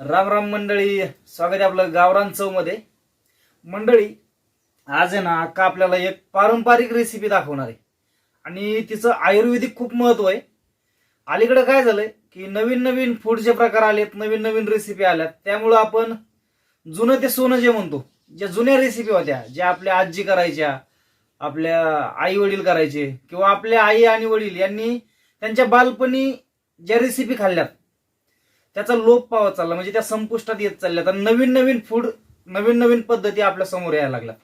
राम राम मंडळी स्वागत आहे आपलं गावरान चवमध्ये मंडळी आज आहे ना अक्का आपल्याला एक पारंपरिक रेसिपी दाखवणार आहे. आणि तिचं आयुर्वेदिक खूप महत्त्व आहे. अलीकडे काय झालंय की नवीन नवीन फूडचे प्रकार आलेत नवीन नवीन रेसिपी आल्यात. त्यामुळं आपण जुनं ते सोनं जे म्हणतो ज्या जुन्या रेसिपी होत्या ज्या आपल्या आजी करायच्या आपल्या आई वडील करायचे किंवा आपल्या आई आणि वडील यांनी त्यांच्या बालपणी ज्या रेसिपी खाल्ल्यात त्याचा लोप पावत चालला म्हणजे त्या संपुष्टात येत चालल्या. तर नवीन नवीन फूड नवीन नवीन पद्धती आपल्यासमोर यायला लागल्या.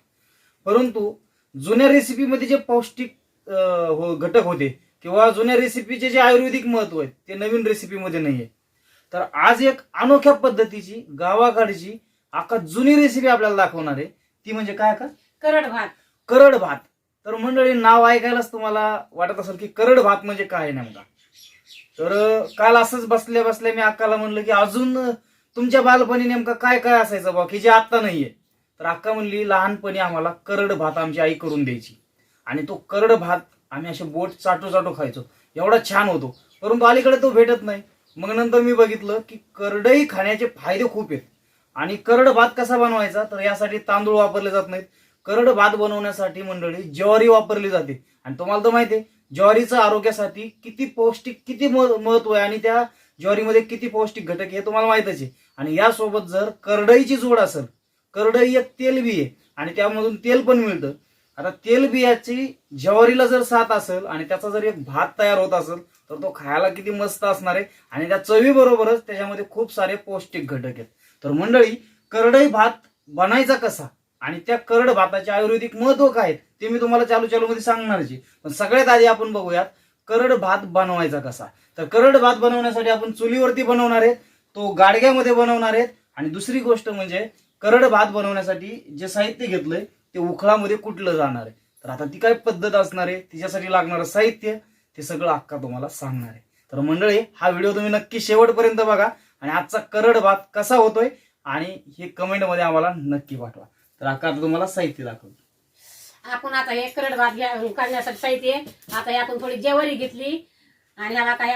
परंतु जुन्या रेसिपीमध्ये जे पौष्टिक हो घटक होते किंवा जुन्या रेसिपीचे जे आयुर्वेदिक महत्त्व आहे ते नवीन रेसिपीमध्ये नाहीये. तर आज एक अनोख्या पद्धतीची गावाकडची अख्खा जुनी रेसिपी आपल्याला दाखवणार आहे. ती म्हणजे काय का करड भात. करड भात. तर मंडळी नाव ऐकायलाच तुम्हाला वाटत असेल की करड भात म्हणजे काय नेमका? तर काल असंच बसल्या बसल्या मी अक्काला म्हणलं की अजून तुमच्या बालपणी नेमकं काय काय असायचं बा की जे आत्ता नाहीये. तर अक्का म्हणली लहानपणी आम्हाला करड भात आमची आई करून द्यायची. आणि तो करड भात आम्ही असे बोट चाटू चाटू खायचो. एवढा छान होतो. परंतु अलीकडे तो भेटत नाही. मग नंतर मी बघितलं की करडई खाण्याचे फायदे खूप आहेत. आणि करड भात कसा बनवायचा? तर यासाठी तांदूळ वापरले जात नाहीत. करड भात बनवण्यासाठी मंडळी ज्वारी वापरली जाते. आणि तुम्हाला तर माहिती आहे ज्वारीचं आरोग्यासाठी किती पौष्टिक किती महत्त्व आहे आणि त्या ज्वारीमध्ये किती पौष्टिक घटक हे तुम्हाला माहितच आहे. आणि यासोबत जर करडईची जोड असेल करडई एक तेलबी आहे आणि त्यामधून तेल पण मिळतं. आता तेलबियाची ज्वारीला जर साथ असेल आणि त्याचा जर एक भात तयार होत असेल तर तो खायला किती मस्त असणार आहे आणि त्या चवीबरोबरच त्याच्यामध्ये खूप सारे पौष्टिक घटक आहेत. तर मंडळी करडई भात बनायचा कसा? आणि त्या करड भाताचे आयुर्वेदिक महत्त्व काय आहे, ते मी तुम्हाला चालू चालू मध्ये सांगणारच पण सगळ्यात आधी आपण बघूयात करड भात बनवायचा कसा? तर करड भात बनवण्यासाठी आपण चुलीवरती बनवणार आहेत तो गाडग्यामध्ये बनवणार आहेत आणि दुसरी गोष्ट म्हणजे करड भात बनवण्यासाठी जे साहित्य घेतलंय ते उखळामध्ये कुटलं जाणार आहे? तर आता ती काय पद्धत असणार आहे? तिच्यासाठी लागणारं साहित्य ते सगळं अक्का तुम्हाला सांगणार आहे. तर मंडळी हा व्हिडिओ तुम्ही नक्की शेवटपर्यंत बघा आणि आजचा करड भात कसा होतोय आणि हे कमेंटमध्ये आम्हाला नक्की पाठवा. तर आता तुम्हाला साहित्य दाखवतो. आपण आता हे करड भात घ्या काढण्यासाठी साहित्य आता हे आपण थोडी जेवारी घेतली आणि ह्याला काय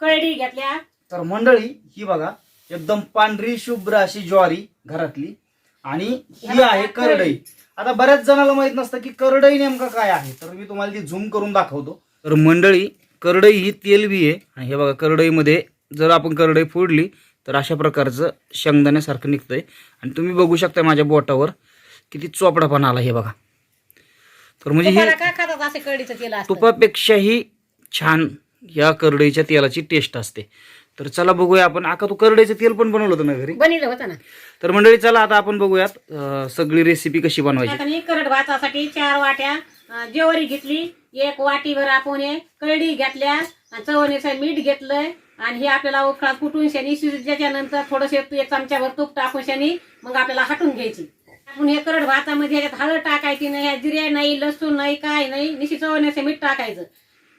कळडी घेतल्या. तर मंडळी ही बघा एकदम पांढरी शुभ्र अशी ज्वारी घरातली. आणि ही आहे करडई. आता बऱ्याच जणाला माहीत नसतं की करडई नेमका काय आहे. तर मी तुम्हाला ती झूम करून दाखवतो. तर मंडळी करडई ही तेलबी आहे. आणि हे बघा करडईमध्ये जर आपण करडई फोडली तर अशा प्रकारचं शेंगदाण्यासारखं निघतंय. आणि तुम्ही बघू शकता माझ्या बोटावर किती चोपडापणा आला हे बघा. तर म्हणजे हे तुपापेक्षाही छान या करडईच्या तेलाची टेस्ट असते. तर चला बघूया आपण. आका तू करडईचं तेल पण बनवलं होतं ना घरी? बनवलं होतं ना. तर मंडळी चला आता आपण बघूयात सगळी रेसिपी कशी बनवायची. मी करड भातासाठी चार वाट्या जेवारी घेतली. एक वाटीभर आपण हे कळडी घेतल्या. चवणीचं मीठ घेतलंय. आणि हे आपल्याला उखळा कुटून शनी शिजल्याच्या नंतर थोडंसं एक चमच्यावर तूप टाकून शनी मग आपल्याला हाटून घ्यायची. आपण हे करड भातामध्ये ह्याच्यात हळद टाकायची नाही ह्यात जिरे नाही लसूण नाही काय नाही निशी चवण्याचं मीठ टाकायचं.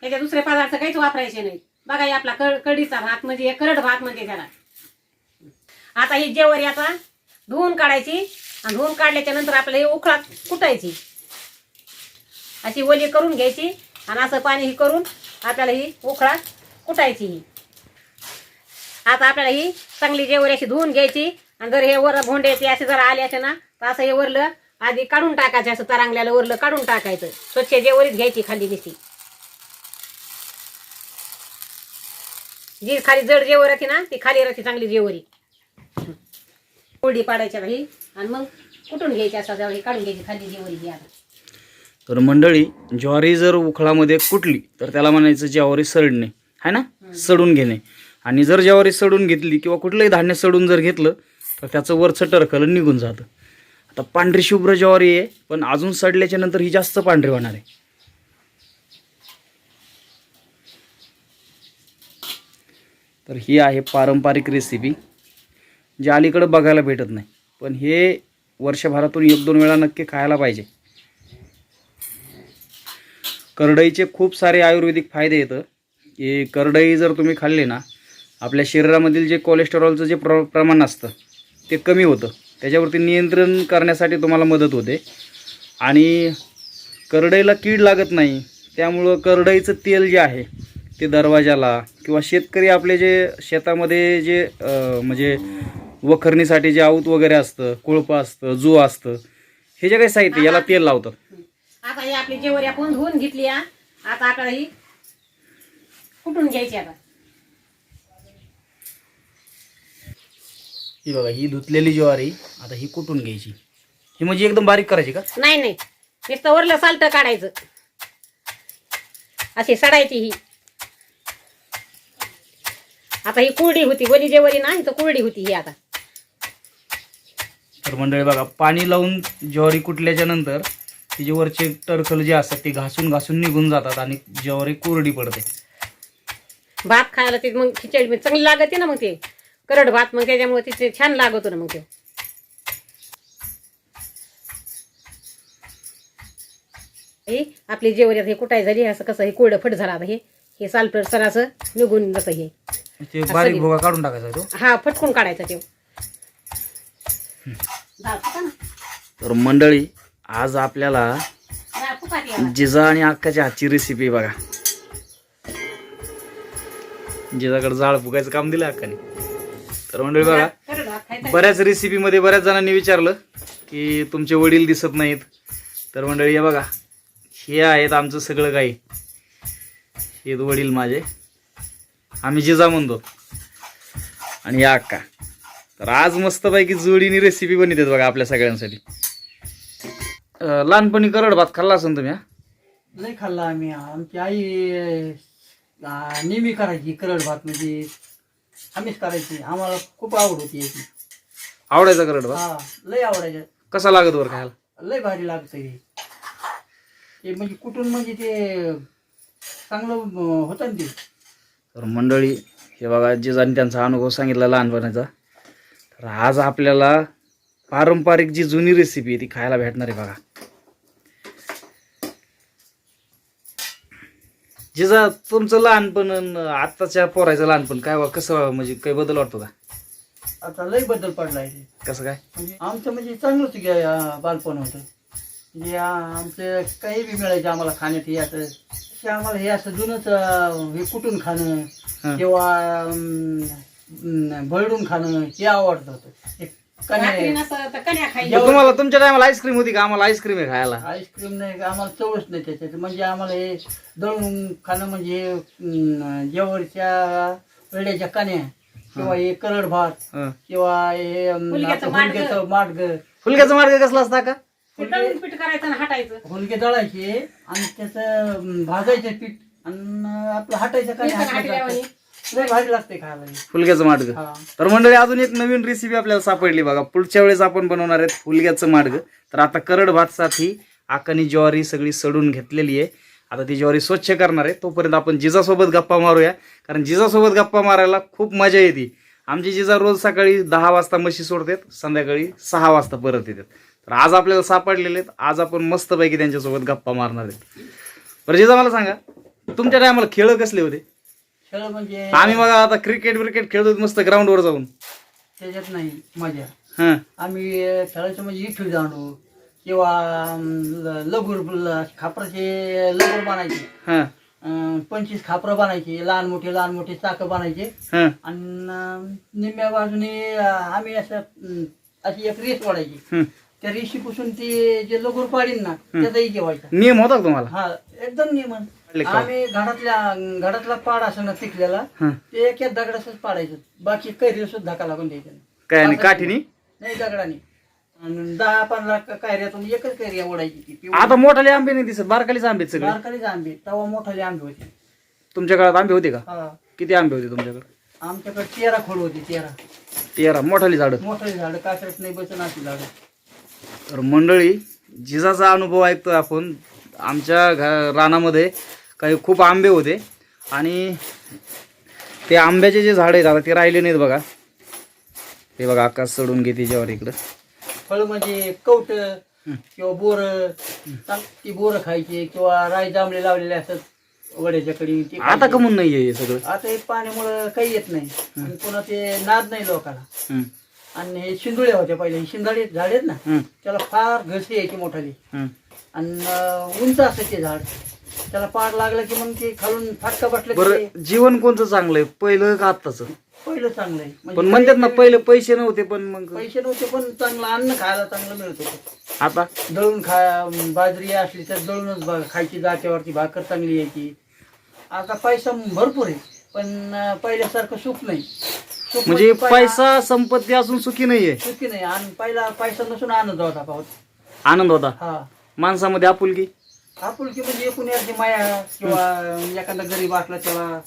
ह्याच्यात दुसरे पदार्थ काहीच वापरायचे नाही बघा हे आपला कड कढीचा भात म्हणजे हे करड भात म्हणजे त्याला. आता ही जेवारी याचा धुवून काढायची आणि धुवून काढल्याच्या नंतर आपल्याला हे उखळा कुटायची. अशी ओली करून घ्यायची आणि असं पाणी ही करून आपल्याला ही उखळा कुटायची ही. आता आपल्याला ही चांगली जेवरी अशी धुवून घ्यायची. आणि जर हे वर भोंडे ते असे जर आले असे ना तर असं हे वरलं आधी काढून टाकायचं असं तरंगल्याला वरलं काढून टाकायचं. स्वच्छ जेवरीत घ्यायची खाली निसती. जी खाली जड जेवर राहते ना ती खाली राहते चांगली जेवरी. कोरडी पाडायच्या काही आणि मग कुठून घ्यायची असं जेव्हा हे काढून घ्यायची खाली जेवरी आता. तर मंडळी ज्वारी जर उखळामध्ये कुटली तर त्याला म्हणायचं ज्वारी सडणे है ना? सडून घेणे. आणि जर ज्वारी सडून घेतली किंवा कुठलंही धान्य सडून जर घेतलं तर त्याचं वरचं टरकलं निघून जातं. आता पांढरी शुभ्र ज्वारी आहे पण अजून सडल्याच्या नंतर ही जास्त पांढरी होणार आहे. तर ही आहे पारंपरिक रेसिपी जे अलीकडं बघायला भेटत नाही. पण हे वर्षभरातून एक दोन वेळा नक्की खायला पाहिजे. करडईचे खूप सारे आयुर्वेदिक फायदे येतं. की करडई जर तुम्ही खाल्ली ना आपल्या शरीरामधील जे कोलेस्टेरॉलचं जे प्र प्रमाण असतं ते कमी होतं. त्याच्यावरती नियंत्रण करण्यासाठी तुम्हाला मदत होते. आणि करडईला कीड लागत नाही त्यामुळं करडईचं तेल जे आहे ते दरवाजाला किंवा शेतकरी आपले जे शेतामध्ये जे म्हणजे वखरणीसाठी जे आऊत वगैरे असतं कोळपं असतं जू असतं हे जे काही साहित्य याला तेल लावतात आता ही आपली जेवरी आपण धुवून घेतली आता आपल्याला ही कुठून घ्यायची आता? ही बघा ही धुतलेली ज्वारी आता ही कुठून घ्यायची? ही म्हणजे एकदम बारीक करायची का? नाही नाही. नुसतं वरलं साल्ट काढायचं. अशी सडायची ही. आता ही कुरडी होती वली जेवरी नाही तर कुरडी होती ही आता. तर मंडळी बघा पाणी लावून ज्वारी कुटल्याच्या नंतर तिचे वरचे टरकल जे असतात ते घासून घासून निघून जातात आणि ज्वारी कोरडी पडते. भात खायला ते मग खिचडी चांगली लागते ना मग ते. करड भात मग त्याच्यामुळे तिथे छान लागतो ना मग ते. हे आपली आता हे कुटाय झाली? असं कसं हे कोरडं फट झालं आता हे? हे साल्टर सराचं निघून जसं हे. ते बारीक भोगा काढून टाकायचा तो. हा फटकून काढायचा ते. तर मंडळी आज आपल्याला. जिजा आणि अक्काच्या हातची रेसिपी बघा. जिजाकडे जाळ फुगायचं काम दिलं अक्काने. तर मंडळी बघा करड भात खायचा. बऱ्याच रेसिपीमध्ये बऱ्याच जणांनी विचारलं की तुमचे वडील दिसत नाहीत. तर मंडळी हे बघा हे आहेत आमचं सगळं काही हे वडील माझे. आम्ही जिजा म्हणतो. आणि या अक्का. तर आज मस्तपैकी जोडीने रेसिपी बनवतात बघा आपल्या सगळ्यांसाठी. लहानपणी करड भात खाल्ला असेल तुम्ही हा? लय खाल्ला आम्ही. आमची आई नेहमी करायची करड भात म्हणजे आम्हीच करायची. आम्हाला खूप आवड होती याची. आवडायचा करड हा लय आवडायचं. कसा लागत वर खायला? लय भारी लागतं हे. ते म्हणजे कुठून म्हणजे ते चांगलं अं, होतं ना ते. तर मंडळी हे बघा जिजाने त्यांचा अनुभव सांगितला लहानपणाचा. तर आज आपल्याला पारंपरिक जी जुनी रेसिपी आहे ती खायला भेटणार आहे बघा. जिजा तुमचं लहानपण अन आत्ताच्या पोरायचं लहानपण काय वा- कसं म्हणजे काही बदल वाटतो का? आता लय बदल पडलाय ते. कसं काय? म्हणजे आमचं म्हणजे चांगलंच गे- अं, बालपण होतं. म्हणजे आमचं काही बी मिळायचं आम्हाला खाण्यात हे असं ते आम्हाला हे असं जुनच अं, हे कुटून खाणं हं. किंवा अं, अं, भरडून खाणं हे आवडत होतं. रात्री तर तुम्हाला तुमच्या टायमाला आईस्क्रीम होती का? आम्हाला आईस्क्रीम आहे खायला. आईस्क्रीम नाही का? आम्हाला चवच नाही त्याच्यात. म्हणजे आम्हाला हे दळून खाणं म्हणजे अं, जेवरच्या वेड्याच्या कण्या किंवा हे. करड भात हं. किंवा हे अं, हुलग्याचं आपलं माडगं. हुलग्याचं माडगं. फुलक्याचा मार्ग कसला असता का? ते दळून पीठ करायचं आणि हटायचं. हुलगे दळायचे आणि त्याचं अं, भाजायचं पीठ आणि आपलं हटायचं हटल्यावानी. लय भारी लागते खायला. हे. फुलक्याचं मार्ग हा. तर मंडळी अजून एक नवीन रेसिपी आपल्याला सापडली बघा. पुढच्या वेळेस आपण बनवणार आहेत फुलग्याचं मार्ग तर आता करड भातसाठी आकानी ज्वारी सगळी सडून घेतलेली आहे. आता ती ज्वारी स्वच्छ करणार आहे. तोपर्यंत आपण जिजासोबत गप्पा मारूया. कारण जिजासोबत गप्पा मारायला खूप मजा येते. आमची जिजा रोज सकाळी दहा वाजता म्हशी सोडतात संध्याकाळी सहा वाजता परत येतात. तर आज आपल्याला सापडलेले आहेत. आज आपण मस्तपैकी त्यांच्यासोबत गप्पा मारणार आहेत. बरं जिजा मला सांगा तुमच्या टायमाला खेळ कसले होते? खेळ म्हणजे आम्ही मग आता क्रिकेट ब्रिकेट खेळतो मस्त ग्राउंडवर जाऊन. त्याच्यात नाही मजा. हां. आम्ही खेळायचो म्हणजे इठू दांडू किंवा अं, लगूर खापराचे लगूर बनायचे. हां. अं, पंचवीस खापरं बनायचे. लहान मोठे लहान मोठे चाकं बनायचे. हां. आणि अं, निम्म्या बाजूने अं, आम्ही असं अं, अशी एक रेस वाढायची. हं. त्या रेशीपासून ते जे लगूर पाडीन ना त्याचाही जेवायचा नियम होता का तुम्हाला? हा एकदम नियमन का? आम्ही घरातल्या घरातला पाड असं ना पिकलेला हं. ते एक एक दगडाच पाडायचं. बाकी कैरी सुद्धा धक्का लागून द्यायचं. काय आणि काठीनी? नाही दगडाने. आणि दहा पंधरा क- कायऱ्यातून एकच कैरी ओढायची ती पिवळी. आता मोठाले आंबे नाही दिसत बारकालीच आंबे आहेत सगळे. बारकालीच आंबे. तवा मोठाले आंबे होते. तुमच्या काळात आंबे होते का? हा. किती आंबे होते तुमच्याकडे? आमच्याकडे तेरा खोड होती तेरा. तेरा मोठाली झाडं. मोठाले झाड कासरत नाही बसून अशी झाड. तर मंडळी जिजाचा अनुभव ऐकतोय आपण. आमच्या घ रानामध्ये काही खूप आंबे होते. आणि ते आंब्याचे जे झाड आहेत आता ते राहिले नाहीत बघा. हे बघा आकाश सोडून घेते जेव्हा इकडं. फळ म्हणजे कवट किंवा बोर. ती बोर खायची किंवा राय जांभळे लावलेले असतात वड्याच्या कडी ते आता. कमून नाहीये हे सगळं. आता हे पाण्यामुळं काही येत नाही. आणि पुन्हा ते नाद नाही लोकांना हं, आणि हे शिंदुळ्या होत्या पहिले. हे शिंदाळे झाड आहेत ना त्याला फार घसरी यायची मोठाली. आणि उंच असतं ते झाड. त्याला पाड लागलं की मग ते खालून फाटका बसलं की ते बरं जीवन कोणतं चांगलं आहे पहिलं का आत्ताच? पहिलं चांगलं आहे म्हणजे पण म्हणतात ना पहिले पैसे नव्हते पण मग पैसे नव्हते पण चांगलं अन्न खायला चांगलं मिळत होतं. आता? दळून खा बाजरी असली तर दळूनच खायची जात्यावरती भाकर चांगली यायची. आता पैसा भरपूर आहे पण अं, पहिल्यासारखं सुख नाही. सुख म्हणजे पैसा संपत्ती असून सुखी नाहीये? सुखी नाही आणि पहिला पैसा नसून आनंद होता पाहत आनंद होता? हा. माणसामध्ये आपुलकी? आपुलकी म्हणजे एकूण माया किंवा एखादा गरीब असला त्याला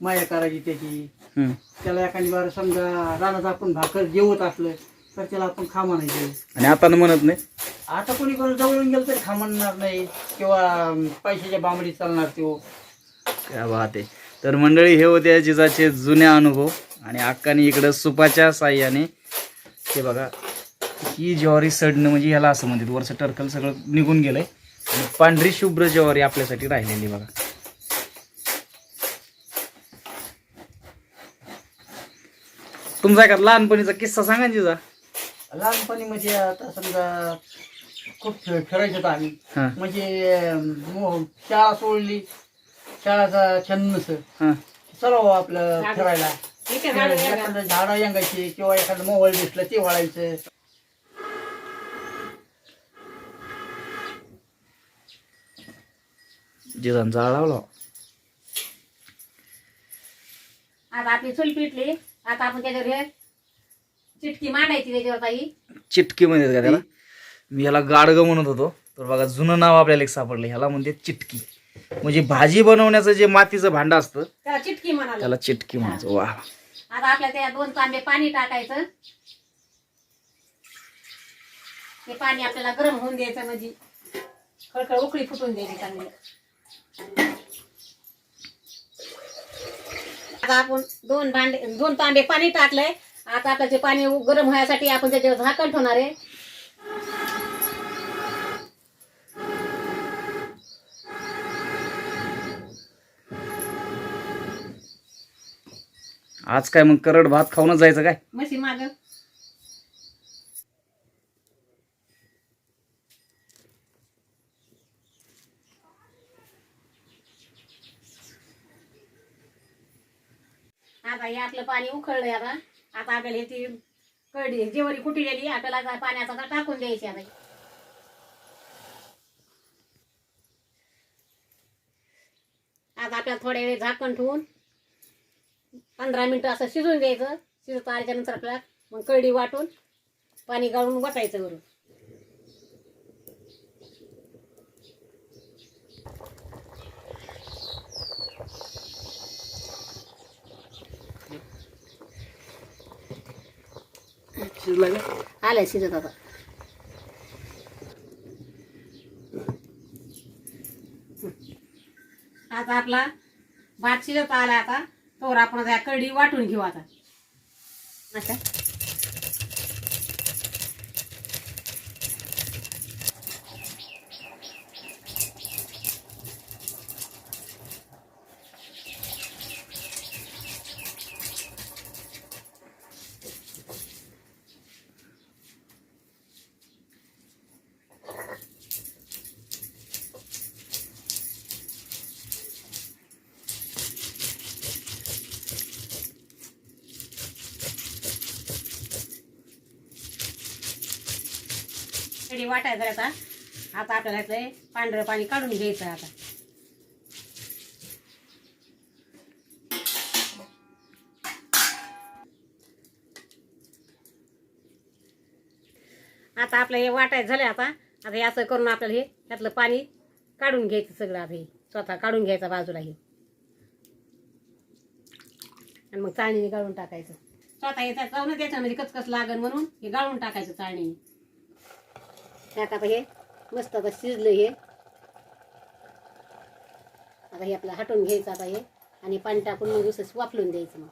माया करायची त्याची. हम्म. त्याला एखादी बार समजा रानात आपण भाकर जेवत असलं तर त्याला आपण खा म्हणायचे. आणि आता न म्हणत नाही? आता कोणी कोणी जवळून गेलं तरी खा म्हणणार नाही किंवा पैशाच्या बांबडी चालणार तो. काय आहे. तर मंडळी हे होते जिजाचे जुने अनुभव. आणि अक्काने इकडं सुपाच्या साह्याने हे बघा ही ज्वारी सडणं म्हणजे ह्याला असं म्हणतात वरचं टर्कल सगळं निघून गेलंय. आणि पांढरी शुभ्र ज्वारी आपल्यासाठी राहिलेली बघा. तुमचा एखादा लहानपणीचा किस्सा सांगा ना जिजा लहानपणी म्हणजे आता समजा खूप खेळ खेळायचो होतो आम्ही. हा. म्हणजे मो- शाळा सोडली शाळाचा छंद नस हा. चला हो आपलं. फिरायला. एखादं झाडं यंगायची किंवा एखादं मोबाईल दिसलं ते वळायचं जिजांचा जाळ लावला. आता आपली चूल पिटली. आता आपण त्याच्यावर हे चिटकी मांडायची त्याच्यावर ताई. चिटकी म्हणतात का त्याला? मी याला गाडगं म्हणत होतो. तर बघा जुनं नाव आपल्याला एक सापडलं. ह्याला म्हणते चिटकी. म्हणजे भाजी बनवण्याचं जे मातीचं भांडं असतं त्याला चिटकी म्हणाल. त्याला चिटकी म्हणायचं. वा. आता आपल्या त्या दोन तांबे पाणी टाकायचं. ते पाणी आपल्याला गरम होऊन द्यायचं म्हणजे खळखळ उकळी फुटून द्यायची चांगली. आता आपण दोन भांडे दोन तांबे पाणी टाकलंय. आता आपलं ते पाणी गरम होण्यासाठी आपण त्याच्यावर झाकण ठेवणार आहे. आज काय मग करड भात खाऊनच जायचं काय? मशी माग. आता हे आपलं पाणी उखळलंय आता. आता आपल्याला हे ती कळली जेवरी गेली आपल्याला आता आता टाकून द्यायची आता. आता आपल्याला थोड्या वेळ झाकण ठेवून पंधरा मिनिटं असं शिजून द्यायचं. शिजत आल्याच्यानंतर आपल्याला मग कळडी वाटून पाणी गाळून वाटायचं वरून. शिजला का? आलं शिजत आता. आता आपला भात शिजत आला आता. तोवर आपण कढी वाटून घेऊ आता. अच्छा कढी वाटायचं आता. आता आपल्याला यातलं पांढरं पाणी काढून घ्यायचं आता. आता आपलं हे वाटायचं झालं आता. आता हे असं करून आपल्याला हे त्यातलं पाणी काढून घ्यायचं सगळं आता हे. स्वतः काढून घ्यायचं बाजूला हे. आणि मग चाळणीने गाळून टाकायचं. स्वतः हे जाऊन त्याच्यामध्ये कचकच लागन म्हणून हे गाळून टाकायचं चाळणीने. त्यात आता हे मस्त आता शिजलं हे. आता हे आपलं हटवून घ्यायचं आता हे आणि पाणी टाकून मग उसस वापरून द्यायचं मग.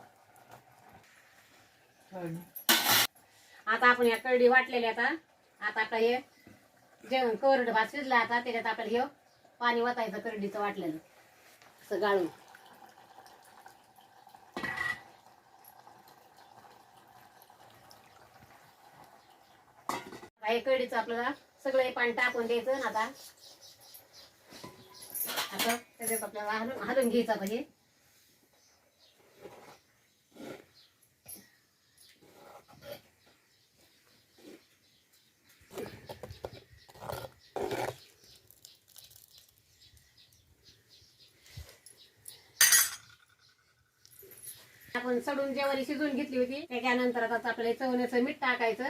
आता आपण या करडी वाटलेल्या आता. आता आपलं हे जेवण कोरड भात शिजला आता त्याच्यात आपल्याला हे पाणी वतायचं करडीचं वाटलेलं. असं गाळून. आता हे आपल्याला सगळं हे पाणी टाकून द्यायचं ना आता. असं त्याच्यात आपल्याला हलून हलून घ्यायचं आता हे. आपण सडून जेवारी शिजवून घेतली होती. त्याच्यानंतर आता आपल्याला चवण्याचं मीठ टाकायचं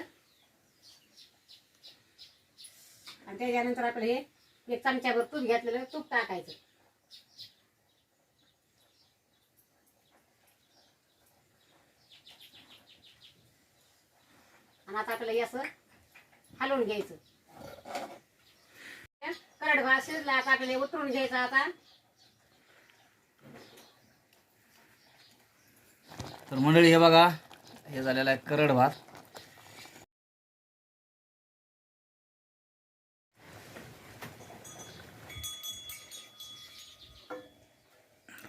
आणि त्याच्यानंतर आपलं हे एक चमच्याभर तूप घेतलेलं तूप टाकायचं. आणि आता आपल्याला असं हलवून घ्यायचं. करड भात शिजला आता आपल्याला उतरून घ्यायचं आता. तर मंडळी हे बघा हे झालेलं आहे करड भात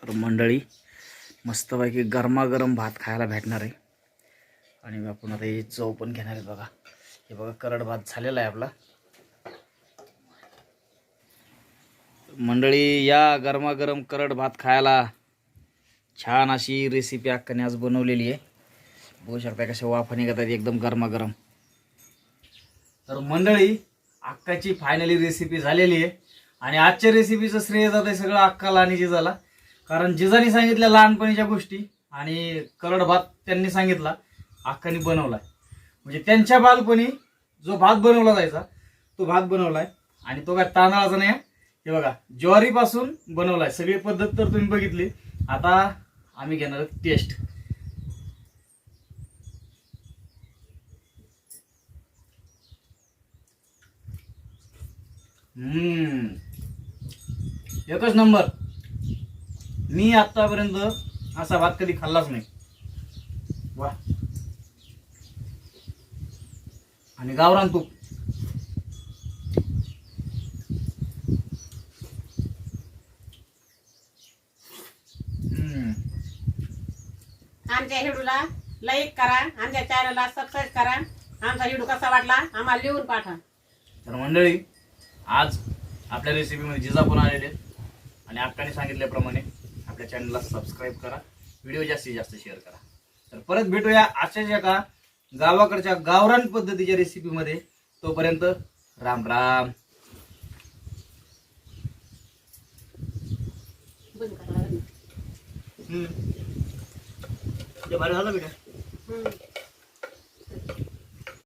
तर मंडळी मस्तपैकी गरमागरम भात खायला भेटणार आहे. आणि आपण आता ही चव पण घेणार आहे बघा. हे बघा करड भात झालेला आहे आपला. मंडळी या गरमागरम करड भात खायला छान अशी रेसिपी अक्काने आज बनवलेली आहे. बघू शकता कशा वाफा निघतात एकदम गरमागरम. तर मंडळी अक्काची फायनली रेसिपी झालेली आहे. आणि आजच्या रेसिपीचं श्रेय जात आहे सगळं अक्काला आणि जिजाला. कारण जिजानी सांगितल्या लहानपणीच्या गोष्टी आणि करड भात त्यांनी सांगितला अख्खानी बनवलाय. म्हणजे त्यांच्या बालपणी जो भात बनवला जायचा तो भात बनवलाय. आणि तो काय तांदळाचा नाही आहे. हे बघा ज्वारीपासून बनवलाय. सगळी पद्धत तर तुम्ही बघितली. आता आम्ही घेणार टेस्ट हम्म. एकच नंबर. मी आतापर्यंत असा भात कधी खाल्लाच नाही. वा. आणि गावरान तूप. आमच्या हिडूला लाईक करा आमच्या चॅनलला सबस्क्राईब करा. आमचा हिडू कसा वाटला आम्हाला लिहून पाठवा. तर मंडळी आज आपल्या रेसिपीमध्ये जिजा पण आलेले आणि अक्काने सांगितल्याप्रमाणे आपल्या चॅनलला सबस्क्राईब करा. व्हिडिओ जास्तीत जास्त शेअर करा. तर परत भेटूया अशाच एका गावाकडच्या गावरान पद्धतीच्या रेसिपीमध्ये तोपर्यंत राम राम. बंद करा. हम्म. ते भारी झालं बेटा.